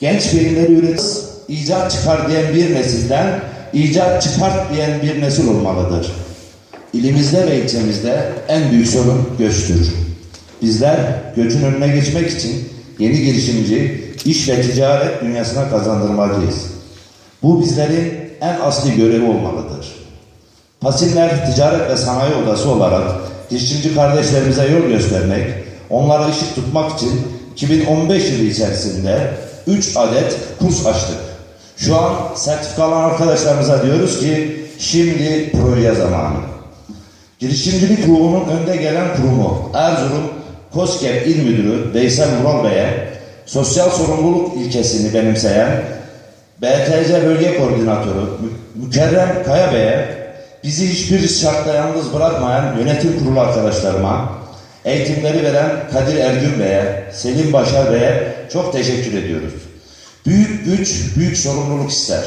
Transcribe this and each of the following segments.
Genç bilimleri üretir, icat çıkar diyen bir nesilden icat çıkart diyen bir nesil olmalıdır. İlimizde ve ilçemizde en büyük sorun göçtür. Bizler göçün önüne geçmek için yeni girişimci, iş ve ticaret dünyasına kazandırmalıyız. Bu bizlerin en asli görevi olmalıdır. Pasinler Ticaret ve Sanayi Odası olarak girişimci kardeşlerimize yol göstermek, onlara ışık tutmak için 2015 yılı içerisinde 3 adet kurs açtık. Şu an sertifikalı arkadaşlarımıza diyoruz ki şimdi proje zamanı. Girişimcilik ruhunun önde gelen kurumu Erzurum KOSGEB İl Müdürü Veysel Vural Bey'e sosyal sorumluluk ilkesini benimseyen BTC Bölge Koordinatörü Mü- Mükerrem Kaya Bey'e bizi hiçbir şartta yalnız bırakmayan yönetim kurulu arkadaşlarıma, eğitimleri veren Kadir Ergün Bey'e, Selim Başar Bey'e çok teşekkür ediyoruz. Büyük güç, büyük sorumluluk ister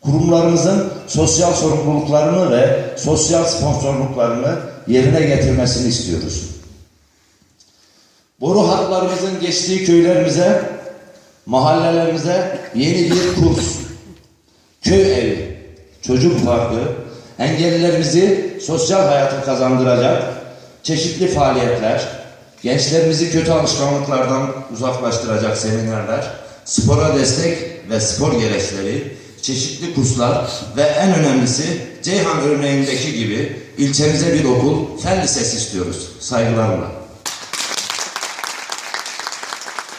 kurumlarımızın sosyal sorumluluklarını ve sosyal sponsorluklarını yerine getirmesini istiyoruz. Boru hatlarımızın geçtiği köylerimize, mahallelerimize yeni bir kurs, köy evi, çocuk parkı, engellilerimizi sosyal hayata kazandıracak çeşitli faaliyetler, gençlerimizi kötü alışkanlıklardan uzaklaştıracak seminerler, spora destek ve spor gereçleri, çeşitli kurslar ve en önemlisi Ceyhan örneğindeki gibi ilçemize bir okul, fen lisesi istiyoruz. Saygılarımla.